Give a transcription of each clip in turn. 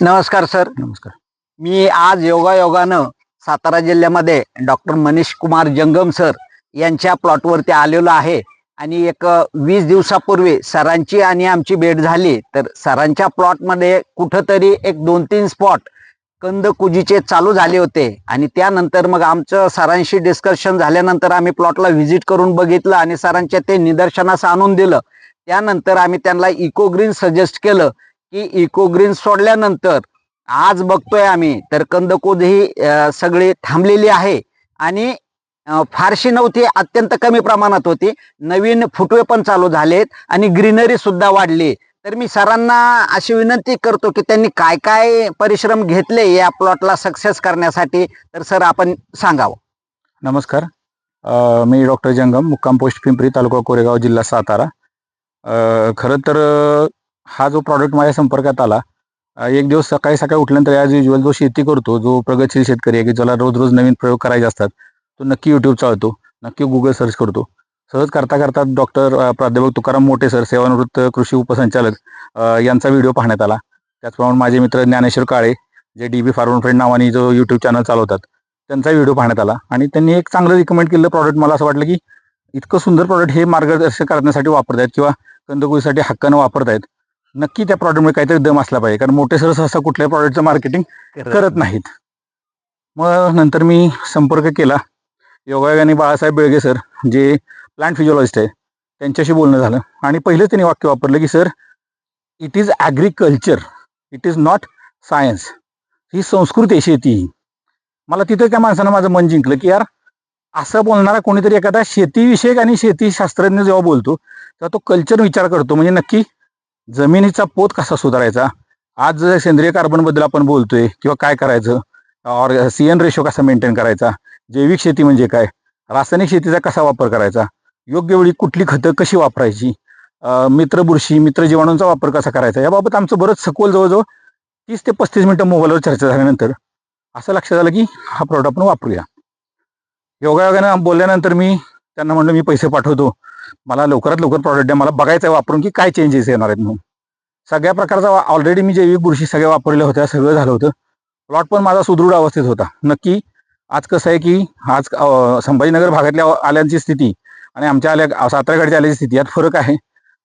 नमस्कार सर. नमस्कार. मी आज योगायोगानं सातारा जिल्ह्यामध्ये डॉक्टर मनीष कुमार जंगम सर यांच्या प्लॉटवरती आलेलो आहे. आणि एक वीस दिवसापूर्वी सरांची आणि आमची भेट झाली. तर सरांच्या प्लॉटमध्ये कुठंतरी एक दोन तीन स्पॉट कंद कुजीचे चालू झाले होते. आणि त्यानंतर मग आमचं सरांशी डिस्कशन झाल्यानंतर आम्ही प्लॉटला व्हिजिट करून बघितलं आणि सरांच्या ते निदर्शनास आणून दिलं. त्यानंतर आम्ही त्यांना इकोग्रीन सजेस्ट केलं. की इकोग्रीन सोडल्यानंतर आज बघतोय आम्ही तर कंदकोद ही सगळी थांबलेली आहे. आणि फारशी नव्हती अत्यंत कमी प्रमाणात होती. नवीन फुटवे पण चालू झालेत आणि ग्रीनरी सुद्धा वाढली. तर मी सरांना अशी विनंती करतो की त्यांनी काय काय परिश्रम घेतले या प्लॉटला सक्सेस करण्यासाठी तर सर आपण सांगावं. नमस्कार. मी डॉक्टर जंगम मुक्काम पोस्ट पिंपरी तालुका कोरेगाव जिल्हा सातारा. खरं तर हा जो प्रॉडक्ट माझ्या संपर्कात आला एक दिवस सकाळी सकाळी उठल्यानंतर ॲज युजल जो शेती करतो जो प्रगतशील शेतकरी आहे की ज्याला रोज रोज नवीन प्रयोग करायचे असतात तो नक्की यूट्यूब चालतो नक्की गुगल सर्च करतो. सहज करता करता डॉक्टर प्राध्यापक तुकाराम मोठे सर सेवानिवृत्त कृषी उपसंचालक यांचा व्हिडिओ पाहण्यात आला. त्याचप्रमाणे माझे मित्र ज्ञानेश्वर काळे जे डी बी फार्म फ्रेंड नावाने जो यूट्यूब चॅनल चालवतात त्यांचा व्हिडिओ पाहण्यात आला. आणि त्यांनी एक चांगलं रिकमेंड केलेलं प्रॉडक्ट मला असं वाटलं की इतकं सुंदर प्रॉडक्ट हे मार्गदर्शन करण्यासाठी वापरतायत किंवा कंदकुळीसाठी हक्कानं वापरतायत नक्की त्या प्रॉडक्टमुळे काहीतरी दम असला पाहिजे. कारण मोठे सर सहसा कुठल्याही प्रॉडक्टचं मार्केटिंग करत नाहीत. मग नंतर मी संपर्क केला. योगायोगाने बाळासाहेब बेळगे सर जे प्लांट फिजिओलॉजिस्ट आहे त्यांच्याशी बोलणं झालं. आणि पहिलेच त्यांनी वाक्य वापरलं की sir it is agriculture it is not science ही संस्कृती आहे शेती. मला तिथं त्या माणसानं माझं मन जिंकलं की यार असं बोलणारा कोणीतरी एखादा शेतीविषयक आणि शेतीशास्त्रज्ञ जेव्हा बोलतो तेव्हा तो कल्चर विचार करतो. म्हणजे नक्की जमिनीचा पोत कसा सुधारायचा? आज जर सेंद्रिय कार्बनबद्दल आपण बोलतोय किंवा काय करायचं? और सी एन रेशो कसा मेंटेन करायचा? जैविक शेती म्हणजे काय? रासायनिक शेतीचा कसा वापर करायचा? योग्य वेळी कुठली खतं कशी वापरायची? मित्र बुरशी मित्र जीवाणूंचा वापर कसा करायचा? याबाबत आमचं बरंच सखोल जवळजवळ तीस ते पस्तीस मिनटं मोबाईलवर चर्चा झाल्यानंतर असं लक्षात आलं की हा प्रॉडक्ट आपण वापरूया. योगायोगानं बोलल्यानंतर मी त्यांना म्हणलं मी पैसे पाठवतो. मला लवकरात लवकर प्रॉडक्ट द्या. मला बघायचं आहे वापरून की काय चेंजेस येणार आहेत म्हणून. सगळ्या प्रकारचा ऑलरेडी मी जैविक बुरशी सगळ्या वापरल्या होत्या सगळं झालं होतं. प्लॉट पण माझा सुदृढ अवस्थेत होता. नक्की आज कसं आहे की आज संभाजीनगर भागातल्या आल्यांची स्थिती आणि आमच्या आल्या साताऱ्याकडच्या आल्याची स्थिती यात फरक आहे.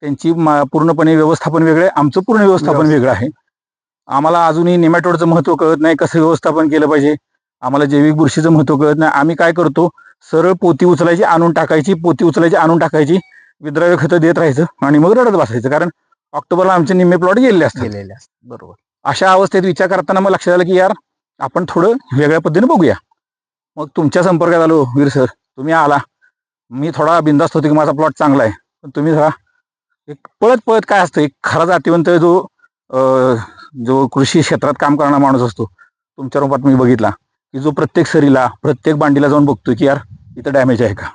त्यांची पूर्णपणे व्यवस्थापन वेगळं आहे. आमचं पूर्ण व्यवस्थापन वेगळं आहे. आम्हाला अजूनही नेमॅटोडचं महत्त्व कळत नाही कसं व्यवस्थापन केलं पाहिजे. आम्हाला जैविक बुरशीचं महत्त्व कळत नाही. आम्ही काय करतो सरळ पोती उचलायची आणून टाकायची पोती उचलायची आणून टाकायची विद्राव्य खतं देत राहायचं आणि मग रडत बसायचं. कारण ऑक्टोबरला आमचे निम्मे प्लॉट गेलेले असतात. गेलेले असतात. बरोबर. अशा अवस्थेत विचार करताना मग लक्षात आलं की यार आपण थोडं वेगळ्या पद्धतीने बघूया. मग तुमच्या संपर्कात आलो वीर सर तुम्ही आला. मी थोडा बिंदास्त होतो की माझा प्लॉट चांगला आहे. पण तुम्ही जरा एक पळत पळत काय असतं? एक खरा जातीवंत जो जो कृषी क्षेत्रात काम करणारा माणूस असतो तुमच्या रूपात मी बघितला. की जो प्रत्येक सरीला प्रत्येक बांडीला जाऊन बघतोय की यार इथं डॅमेज आहे का?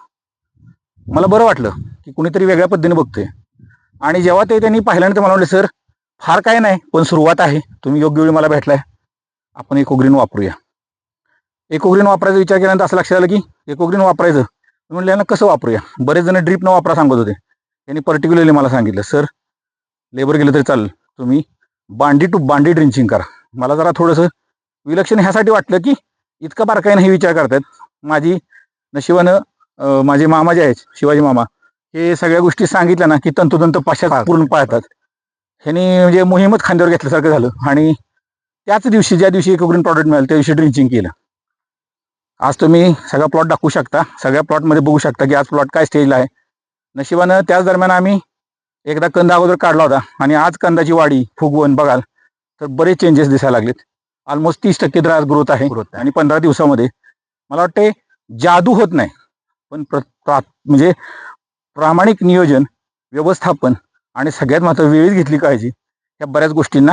मला बरं वाटलं की कुणीतरी वेगळ्या पद्धतीने बघतोय. आणि जेव्हा ते त्यांनी पाहिल्यानंतर मला म्हणले सर फार काय नाही पण सुरुवात आहे. तुम्ही योग्य वेळी मला भेटलाय. आपण एकोग्रीन वापरूया. एकोग्रीन वापरायचा विचार केल्यानंतर असं लक्षात आलं की एकोग्रीन वापरायचं. मी म्हणलं यांना कसं वापरूया? बरेच जण ड्रीप न वापरा सांगत होते. त्यांनी पर्टिक्युलरली मला सांगितलं सर लेबर गेलं तरी चालेल. तुम्ही बांडी टू बांडी ड्रिंचिंग करा. मला जरा थोडंसं विलक्षण ह्यासाठी वाटलं की इतका बारकाईनं हे विचार करतायत. माझी नशिबानं माझे मामा जे आहेत शिवाजी मामा हे सगळ्या गोष्टी सांगितल्या ना की तंतोतंत पाशात पूर्ण पाळतात. ह्यांनी म्हणजे मोहीमच खांद्यावर घेतल्यासारखं झालं. आणि त्याच दिवशी ज्या दिवशी इकोग्रीन प्रॉडक्ट मिळालं त्या दिवशी ड्रिंचिंग केलं. आज तुम्ही सगळा प्लॉट दाखवू शकता. सगळ्या प्लॉटमध्ये बघू शकता की आज प्लॉट काय स्टेजला आहे. नशिबानं त्याच दरम्यान आम्ही एकदा कंद अगोदर काढला होता. आणि आज कंदाची वाढी फुगवण बघाल तर बरेच चेंजेस दिसायला लागलेत. ऑलमोस्ट तीस टक्के तर आज ग्रोथ आहे आहे. आणि पंधरा दिवसामध्ये मला वाटते जादू होत नाही. पण प्र प्रा- म्हणजे प्रामाणिक नियोजन व्यवस्थापन आणि सगळ्यात मात्र वेळेत घेतली काळजी या बऱ्याच गोष्टींना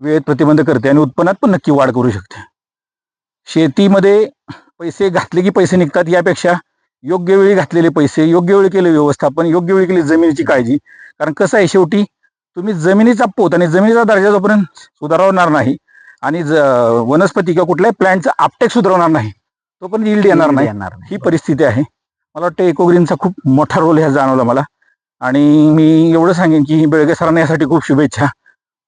वेळेत प्रतिबंध करते आणि उत्पन्नात पण नक्की वाढ करू शकते. शेतीमध्ये पैसे घातले की पैसे निघतात यापेक्षा योग्य वेळी घातलेले पैसे योग्य वेळी केले व्यवस्थापन योग्य वेळी केली जमिनीची काळजी. कारण कसं आहे शेवटी तुम्ही जमिनीचा पोत आणि जमिनीचा दर्जा जोपर्यंत सुधारवणार नाही आणि ज- वनस्पती किंवा कुठल्याही प्लॅन्टचं आपटेक सुधारवणार नाही. तोपर्यंत यील्ड येणार नाही. येणार. ही परिस्थिती आहे. मला वाटतं इकोग्रीनचा खूप मोठा रोल ह्या जाणवला मला. आणि मी एवढं सांगेन की बेळगे सरांना यासाठी खूप शुभेच्छा.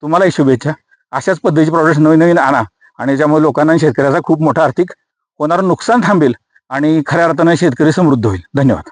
तुम्हालाही शुभेच्छा. अशाच पद्धतीचे प्रॉडक्ट नवीन नवीन आणा. आणि याच्यामुळे लोकांना आणि शेतकऱ्याचा खूप मोठा आर्थिक होणारं नुकसान थांबेल आणि खऱ्या अर्थानं शेतकरी समृद्ध होईल. धन्यवाद.